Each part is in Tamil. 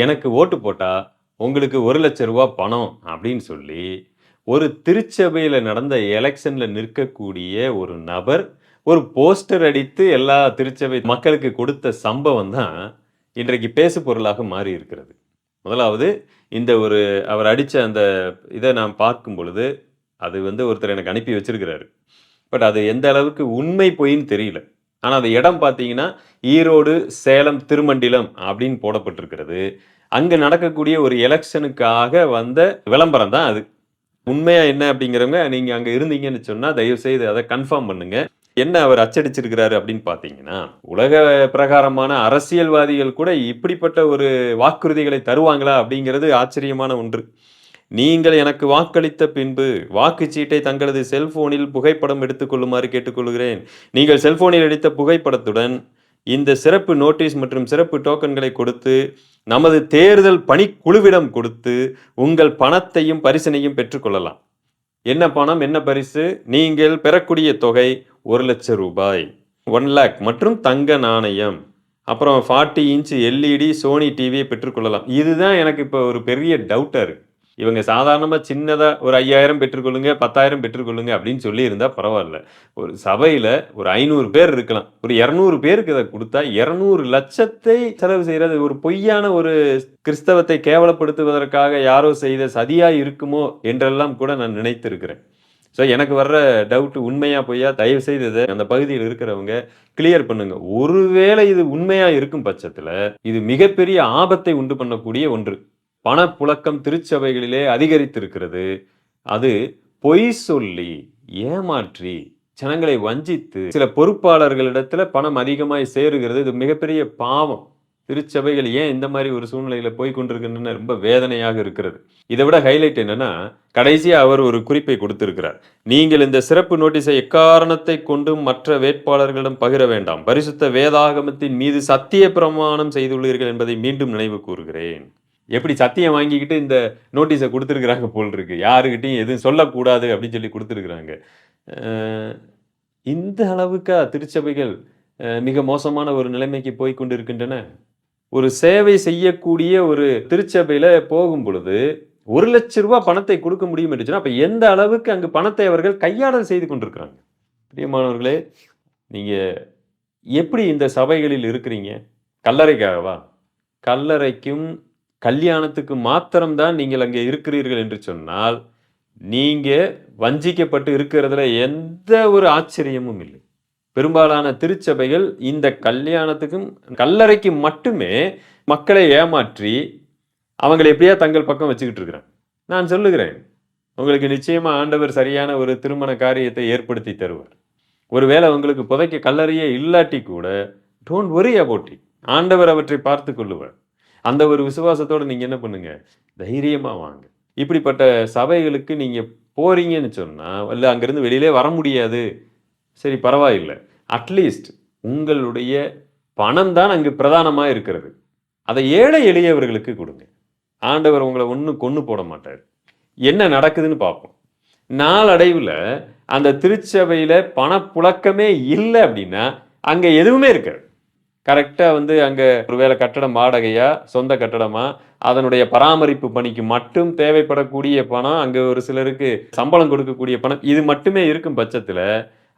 எனக்கு ஓட்டு போட்டால் உங்களுக்கு ஒரு லட்ச ரூபா பணம் அப்படின்னு சொல்லி ஒரு திருச்சபையில் நடந்த எலெக்ஷனில் நிற்கக்கூடிய ஒரு நபர் ஒரு போஸ்டர் அடித்து எல்லா திருச்சபை மக்களுக்கு கொடுத்த சம்பவம் தான் இன்றைக்கு பேசு பொருளாக மாறி இருக்கிறது. முதலாவது இந்த ஒரு அவர் அடித்த அந்த இதை நான் பார்க்கும் பொழுது அது வந்து ஒருத்தர் எனக்கு அனுப்பி வச்சிருக்கிறாரு. பட் அது எந்த அளவுக்கு உண்மை பொய்ன்னு தெரியல. ஆனால் அந்த இடம் பார்த்தீங்கன்னா ஈரோடு சேலம் திருமண்டிலம் அப்படின்னு போடப்பட்டிருக்கிறது. அங்கே நடக்கக்கூடிய ஒரு எலெக்ஷனுக்காக வந்த விளம்பரம் தான் அது. உண்மையா என்ன அப்படிங்கிறவங்க நீங்க அங்க இருந்தீங்கன்னு சொன்னா தயவு செய்து அதை கன்ஃபார்ம் பண்ணுங்க. என்ன அவர் அச்சடிச்சிருக்கிறாரு அப்படின்னு பார்த்தீங்கன்னா உலக பிரகாரமான அரசியல்வாதிகள் கூட இப்படிப்பட்ட ஒரு வாக்குறுதிகளை தருவாங்களா அப்படிங்கிறது ஆச்சரியமான ஒன்று. நீங்கள் எனக்கு வாக்களித்த பின்பு வாக்குச்சீட்டை தங்களது செல்போனில் புகைப்படம் எடுத்துக்கொள்ளுமாறு கேட்டுக்கொள்கிறேன். நீங்கள் செல்போனில் எடுத்த புகைப்படத்துடன் இந்த சிறப்பு நோட்டீஸ் மற்றும் சிறப்பு டோக்கன்களை கொடுத்து நமது தேர்தல் பணிக்குழுவிடம் கொடுத்து உங்கள் பணத்தையும் பரிசினையும் பெற்றுக்கொள்ளலாம். என்ன பணம்? என்ன பரிசு? நீங்கள் பெறக்கூடிய தொகை ஒரு லட்சம் ரூபாய். ஒன் லேக் மற்றும் தங்க நாணயம். அப்புறம் ஃபார்ட்டி இன்ச் எல்இடி சோனி டிவியை பெற்றுக்கொள்ளலாம். இதுதான் எனக்கு இப்போ ஒரு பெரிய டவுட்டாக இருக்குது இவங்க சாதாரணமாக சின்னதாக ஒரு ஐயாயிரம் பெற்றுக்கொள்ளுங்க பத்தாயிரம் பெற்றுக்கொள்ளுங்க அப்படின்னு சொல்லியிருந்தால் பரவாயில்ல. ஒரு சபையில் ஒரு ஐநூறு பேர் இருக்கலாம். ஒரு இரநூறு பேருக்கு இதை கொடுத்தா இரநூறு லட்சத்தை செலவு செய்கிறது ஒரு பொய்யான ஒரு கிறிஸ்தவத்தை கேவலப்படுத்துவதற்காக யாரோ செய்த சதியாக இருக்குமோ என்றெல்லாம் கூட நான் நினைத்திருக்கிறேன். ஸோ எனக்கு வர்ற டவுட்டு உண்மையாக பொய்யா தயவு செய்தது அந்த பகுதியில் இருக்கிறவங்க கிளியர் பண்ணுங்க. ஒருவேளை இது உண்மையாக இருக்கும் பட்சத்தில் இது மிகப்பெரிய ஆபத்தை உண்டு பண்ணக்கூடிய ஒன்று. பணப்புழக்கம் திருச்சபைகளிலே அதிகரித்திருக்கிறது. அது பொய் சொல்லி ஏமாற்றி ஜனங்களை வஞ்சித்து சில பொறுப்பாளர்களிடத்துல பணம் அதிகமாய் சேருகிறது. இது மிகப்பெரிய பாவம். திருச்சபைகள் ஏன் இந்த மாதிரி ஒரு சூழ்நிலையில போய் கொண்டிருக்கின்றன? ரொம்ப வேதனையாக இருக்கிறது. இதை விட ஹைலைட் என்னன்னா கடைசியா அவர் ஒரு குறிப்பை கொடுத்திருக்கிறார். நீங்கள் இந்த சிறப்பு நோட்டீஸை எக்காரணத்தை கொண்டும் மற்ற வேட்பாளர்களிடம் பகிர வேண்டாம். பரிசுத்த வேதாகமத்தின் மீது சத்திய பிரமாணம் செய்துள்ளீர்கள் என்பதை மீண்டும் நினைவு கூறுகிறேன். எப்படி சத்தியம் வாங்கிக்கிட்டு இந்த நோட்டீஸை கொடுத்துருக்குறாங்க போல் இருக்கு. யாருக்கிட்டையும் எதுவும் சொல்லக்கூடாது அப்படின்னு சொல்லி கொடுத்துருக்குறாங்க. இந்த அளவுக்கா திருச்சபைகள் மிக மோசமான ஒரு நிலைமைக்கு போய் கொண்டிருக்கின்றன? ஒரு சேவை செய்யக்கூடிய ஒரு திருச்சபையில் போகும் பொழுது ஒரு லட்ச ரூபா பணத்தை கொடுக்க முடியும் என்றுச்சுன்னா அப்போ எந்த அளவுக்கு அங்கு பணத்தை அவர்கள் கையாடல் செய்து கொண்டிருக்கிறாங்க? பிரியமானவர்களே நீங்கள் எப்படி இந்த சபைகளில் இருக்கிறீங்க? கல்லறைக்காகவா? கல்லறைக்கும் கல்யாணத்துக்கு மாத்திரம்தான் நீங்கள் அங்கே இருக்கிறீர்கள் என்று சொன்னால் நீங்கள் வஞ்சிக்கப்பட்டு இருக்கிறதுல எந்த ஒரு ஆச்சரியமும் இல்லை. பெரும்பாலான திருச்சபைகள் இந்த கல்யாணத்துக்கும் கல்லறைக்கு மட்டுமே மக்களை ஏமாற்றி அவங்களை எப்படியா தங்கள் பக்கம் வச்சுக்கிட்டு இருக்கிறாங்க. நான் சொல்லுகிறேன் உங்களுக்கு நிச்சயமா ஆண்டவர் சரியான ஒரு திருமண காரியத்தை ஏற்படுத்தி தருவார். ஒருவேளை உங்களுக்கு புதைக்க கல்லறையே இல்லாட்டி கூட டோன்ட் ஒரி about ஆண்டவர் அவற்றை பார்த்து கொள்ளுவார். அந்த ஒரு விசுவாசத்தோட நீங்கள் என்ன பண்ணுங்க? தைரியமாக வாங்க. இப்படிப்பட்ட சபைகளுக்கு நீங்கள் போறீங்கன்னு சொன்னால் இல்லை அங்கேருந்து வெளியிலே வர முடியாது. சரி பரவாயில்லை. அட்லீஸ்ட் உங்களுடைய பணம் தான் அங்கு பிரதானமாக இருக்கிறது. அதை ஏழை எளியவர்களுக்கு கொடுங்க. ஆண்டவர் உங்களை ஒன்றும் கொன்று போட மாட்டார். என்ன நடக்குதுன்னு பார்ப்போம். நாளடைவில் அந்த திருச்சபையில் பணப்புழக்கமே இல்லை அப்படின்னா அங்கே எதுவுமே இருக்காது. கரெக்டாக வந்து அங்கே ஒருவேளை கட்டடம் வாடகையா? சொந்த கட்டடமா? அதனுடைய பராமரிப்பு பணிக்கு மட்டும் தேவைப்படக்கூடிய பணம் அங்கே ஒரு சிலருக்கு சம்பளம் கொடுக்கக்கூடிய பணம் இது மட்டுமே இருக்கும் பட்சத்தில்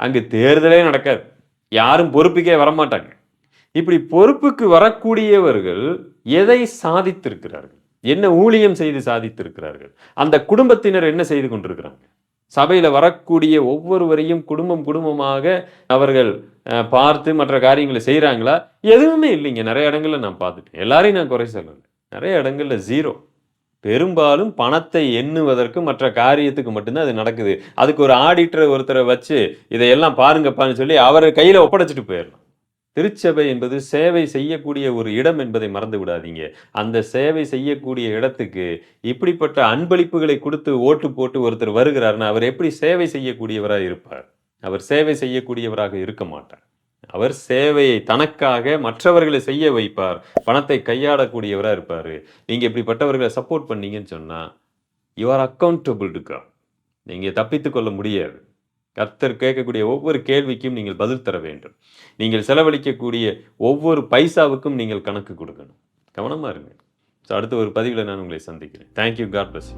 அங்கு தேர்தலே நடக்காது. யாரும் பொறுப்புக்கே வரமாட்டாங்க. இப்படி பொறுப்புக்கு வரக்கூடியவர்கள் எதை சாதித்திருக்கிறார்கள்? என்ன ஊழியம் செய்து சாதித்திருக்கிறார்கள்? அந்த குடும்பத்தினர் என்ன செய்து கொண்டிருக்கிறாங்க? சபையில் வரக்கூடிய ஒவ்வொருவரையும் குடும்பம் குடும்பமாக அவர்கள் பார்த்து மற்ற காரியங்களை செய்கிறாங்களா எதுவுமே இல்லைங்க. நிறைய இடங்களில் நான் பார்த்துட்டேன். எல்லாரையும் நான் குறை சொல்லலை. நிறைய இடங்களில் ஜீரோ பெரும்பாலும் பணத்தை எண்ணுவதற்கு மற்ற காரியத்துக்கு மட்டும்தான் அது நடக்குது. அதுக்கு ஒரு ஆடிட்டர் ஒருத்தரை வச்சு இதையெல்லாம் பாருங்கப்பான்னு சொல்லி அவரை கையில் ஒப்படைச்சிட்டு போயிடலாம். திருச்சபை என்பது சேவை செய்யக்கூடிய ஒரு இடம் என்பதை மறந்து விடாதீங்க. அந்த சேவை செய்யக்கூடிய இடத்துக்கு இப்படிப்பட்ட அன்பளிப்புகளை கொடுத்து ஓட்டு போட்டு ஒருத்தர் வருகிறார்னா அவர் எப்படி சேவை செய்யக்கூடியவராக இருப்பார்? அவர் சேவை செய்யக்கூடியவராக இருக்க மாட்டார். அவர் சேவையை தனக்காக மற்றவர்களை செய்ய வைப்பார். பணத்தை கையாளக்கூடியவராக இருப்பார். நீங்க இப்படிப்பட்டவர்களை சப்போர்ட் பண்ணீங்கன்னு சொன்னா யூ ஆர் அக்கௌண்டபிள் டு நீங்க தப்பித்து கொள்ள முடியாது. கர்த்தர் கேட்கக்கூடிய ஒவ்வொரு கேள்விக்கும் நீங்கள் பதில் தர வேண்டும். நீங்கள் செலவழிக்கக்கூடிய ஒவ்வொரு பைசாவுக்கும் நீங்கள் கணக்கு கொடுக்கணும். கவனமாக இருங்க. ஸோ அடுத்த ஒரு பதிவில் நான் உங்களை சந்திக்கிறேன். Thank you God plus